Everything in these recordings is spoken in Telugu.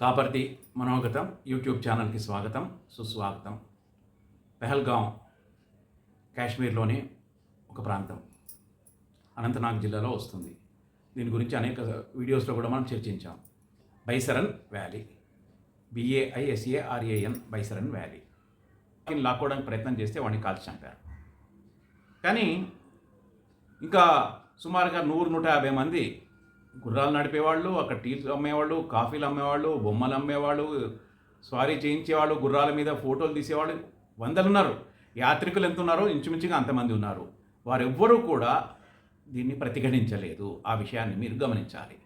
కాపర్తి మనోగతం యూట్యూబ్ ఛానల్కి స్వాగతం సుస్వాగతం. పెహల్గాం కాశ్మీర్లోని ఒక ప్రాంతం. అనంతనాగ్ జిల్లాలో వస్తుంది. దీని గురించి అనేక వీడియోస్లో కూడా మనం చర్చించాం. బైసరన్ వ్యాలీ. బిఏఐఎస్ఏఆర్ఏఎన్ బైసరన్ వ్యాలీ. దీన్ని లాక్కోవడానికి ప్రయత్నం చేస్తే వాడిని కాల్చి చంపారు. కానీ ఇంకా సుమారుగా నూరు నూట యాభై మంది గుర్రాలు నడిపేవాళ్ళు అక్కడ టీలు అమ్మేవాళ్ళు కాఫీలు అమ్మేవాళ్ళు బొమ్మలు అమ్మేవాళ్ళు స్వారీ చేయించేవాళ్ళు గుర్రాల మీద ఫోటోలు తీసేవాళ్ళు. వందలు ఉన్నారు యాత్రికులు ఎంత ఉన్నారో ఇంచుమించుగా అంతమంది ఉన్నారు. వారెవ్వరూ కూడా దీన్ని ప్రతిఘటించలేదు. ఆ విషయాన్ని మీరు గమనించాలి.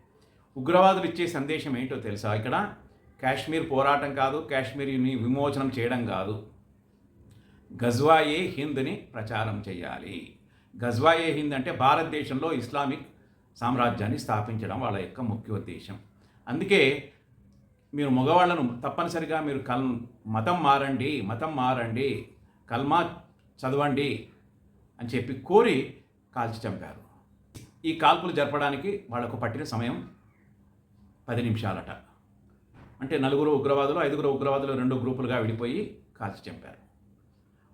ఉగ్రవాదులు ఇచ్చే సందేశం ఏంటో తెలుసా ఇక్కడ? కాశ్మీర్ పోరాటం కాదు కాశ్మీర్ని విమోచనం చేయడం కాదు. గజ్వాయే హింద్ని ప్రచారం చేయాలి. గజ్వాయే హింద్ అంటే భారతదేశంలో ఇస్లామిక్ సామ్రాజ్యాన్ని స్థాపించడం వాళ్ళ యొక్క ముఖ్య ఉద్దేశం. అందుకే మీరు మగవాళ్ళను తప్పనిసరిగా మీరు కల్ మతం మారండి మతం మారండి కల్మా చదవండి అని చెప్పి కోరి కాల్చి చంపారు. ఈ కాల్పులు జరపడానికి వాళ్ళకు పట్టిన సమయం పది నిమిషాలట. అంటే నలుగురు ఉగ్రవాదులు ఐదుగురు ఉగ్రవాదులు రెండు గ్రూపులుగా విడిపోయి కాల్చి చంపారు.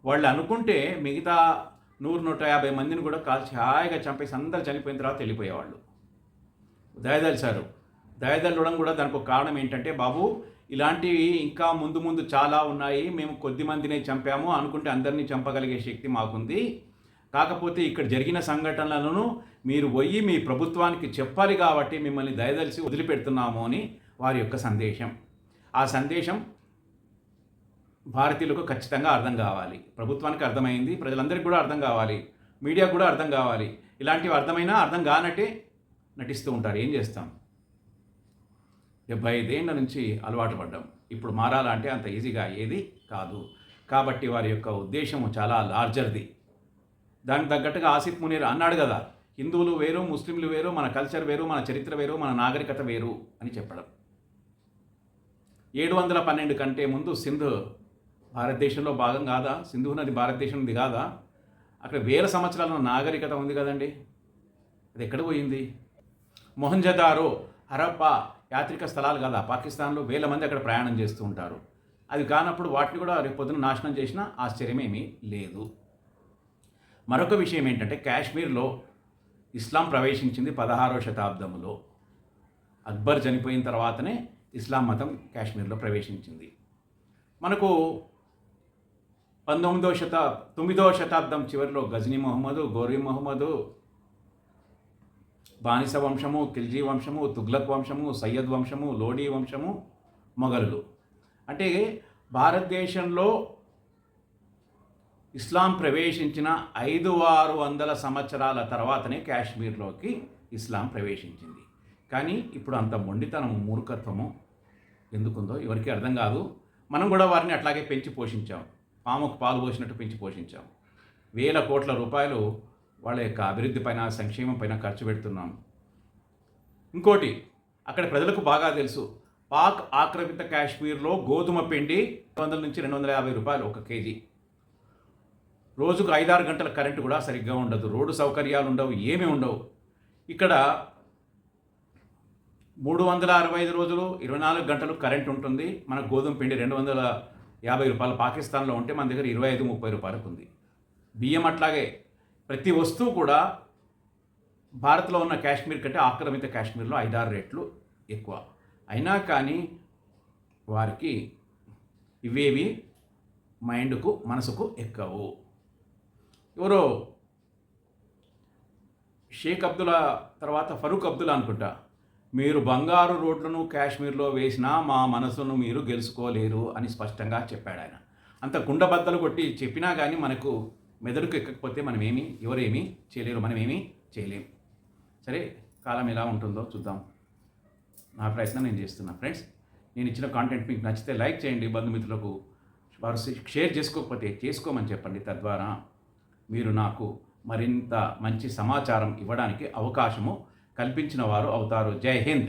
వాళ్ళు అనుకుంటే మిగతా నూరు నూట యాభై మందిని కూడా కాల్చి హాయిగా చంపేసి అందరు చనిపోయిన తర్వాత వెళ్ళిపోయేవాళ్ళు. దయదలిచారు దయదలడం కూడా దానికి ఒక కారణం ఏంటంటే బాబు ఇలాంటివి ఇంకా ముందు ముందు చాలా ఉన్నాయి. మేము కొద్ది మందినే చంపాము. అనుకుంటే అందరినీ చంపగలిగే శక్తి మాకుంది. కాకపోతే ఇక్కడ జరిగిన సంఘటనలను మీరు పోయి మీ ప్రభుత్వానికి చెప్పాలి కాబట్టి మిమ్మల్ని దయదలిసి వదిలిపెడుతున్నాము అని వారి యొక్క సందేశం. ఆ సందేశం భారతీయులకు ఖచ్చితంగా అర్థం కావాలి. ప్రభుత్వానికి అర్థమైంది ప్రజలందరికీ కూడా అర్థం కావాలి. మీడియాకు కూడా అర్థం కావాలి. ఇలాంటివి అర్థమైనా అర్థం కానట్టే నటిస్తూ ఉంటారు. ఏం చేస్తాం? డెబ్బై ఐదేళ్ళ నుంచి అలవాటు పడ్డాం. ఇప్పుడు మారాలంటే అంత ఈజీగా ఏది కాదు. కాబట్టి వారి యొక్క ఉద్దేశము చాలా లార్జర్ది. దానికి తగ్గట్టుగా ఆసిఫ్ మునీర్ అన్నాడు కదా హిందువులు వేరు ముస్లింలు వేరు మన కల్చర్ వేరు మన చరిత్ర వేరు మన నాగరికత వేరు అని చెప్పడం. ఏడు వందల పన్నెండు కంటే ముందు సింధు భారతదేశంలో భాగం కాదా? సింధు నది భారతదేశంది కాదా? అక్కడ వేల సంవత్సరాల నాగరికత ఉంది కదండి. అది ఎక్కడ పోయింది? మొహంజదారో హరప్పా యాత్రిక స్థలాలు కదా. పాకిస్తాన్లో వేల మంది అక్కడ ప్రయాణం చేస్తూ ఉంటారు. అది కానప్పుడు వాటిని కూడా రేపు పొద్దున నాశనం చేసినా ఆశ్చర్యమేమీ లేదు. మరొక విషయం ఏంటంటే కాశ్మీర్లో ఇస్లాం ప్రవేశించింది పదహారవ శతాబ్దంలో అక్బర్ చనిపోయిన తర్వాతనే ఇస్లాం మతం కాశ్మీర్లో ప్రవేశించింది. మనకు పంతొమ్మిదవ శతాబ్ తొమ్మిదవ శతాబ్దం చివరిలో గజనీ మొహమ్మదు గౌరీ మొహమ్మదు బానిస వంశము ఖిల్జీ వంశము తుగ్లక్ వంశము సయ్యద్ వంశము లోడీ వంశము మొఘలులు. అంటే భారతదేశంలో ఇస్లాం ప్రవేశించిన ఐదు ఆరు వందల సంవత్సరాల తర్వాతనే కాశ్మీర్లోకి ఇస్లాం ప్రవేశించింది. కానీ ఇప్పుడు అంత మొండితనం మూర్ఖత్వము ఎందుకుందో ఎవరికి అర్థం కాదు. మనం కూడా వారిని అట్లాగే పెంచి పోషించాం. పాముకు పాలు పోసినట్టు పెంచి పోషించాం. వేల కోట్ల రూపాయలు వాళ్ళ యొక్క అభివృద్ధి పైన సంక్షేమం పైన ఖర్చు పెడుతున్నాం. ఇంకోటి అక్కడ ప్రజలకు బాగా తెలుసు పాక్ ఆక్రమిత కాశ్మీర్లో గోధుమ పిండి రెండు వందల నుంచి రెండు వందల యాభై రూపాయలు ఒక కేజీ. రోజుకు ఐదారు గంటల కరెంటు కూడా సరిగ్గా ఉండదు రోడ్డు సౌకర్యాలు ఉండవు ఏమీ ఉండవు. ఇక్కడ మూడు వందల అరవై ఐదు రోజులు ఇరవై నాలుగు గంటలు కరెంట్ ఉంటుంది మన గోధుమ పిండి రెండు వందల యాభై రూపాయలు పాకిస్తాన్లో ఉంటే మన దగ్గర ఇరవై ఐదు ముప్పై రూపాయలకు ఉంది. బియ్యం అట్లాగే ప్రతి వస్తువు కూడా భారత్లో ఉన్న కాశ్మీర్ కంటే ఆక్రమిత కాశ్మీర్లో ఐదారు రేట్లు ఎక్కువ. అయినా కానీ వారికి ఇవేవి మైండ్కు మనసుకు ఎక్కవు. ఎవరో షేక్ అబ్దుల్లా తర్వాత ఫరూక్ అబ్దుల్లా అనుకుంటా. మీరు బంగారు రోడ్లను కాశ్మీర్లో వేసినా మా మనసును మీరు గెలుచుకోలేరు అని స్పష్టంగా చెప్పాడు ఆయన. అంత కుండబద్దలు కొట్టి చెప్పినా కానీ మనకు మెదడుకు ఎక్కకపోతే మనమేమి ఎవరేమీ చేయలేరు మనం ఏమీ చేయలేం. సరే కాలం ఎలా ఉంటుందో చూద్దాం. నా ప్రయత్నం నేను చేస్తున్నా. ఫ్రెండ్స్ నేను ఇచ్చిన కాంటెంట్ మీకు నచ్చితే లైక్ చేయండి బంధుమిత్రులకు వారు షేర్ చేసుకోకపోతే చేసుకోమని చెప్పండి. తద్వారా మీరు నాకు మరింత మంచి సమాచారం ఇవ్వడానికి అవకాశము కల్పించిన వారు అవుతారు. జై హింద్.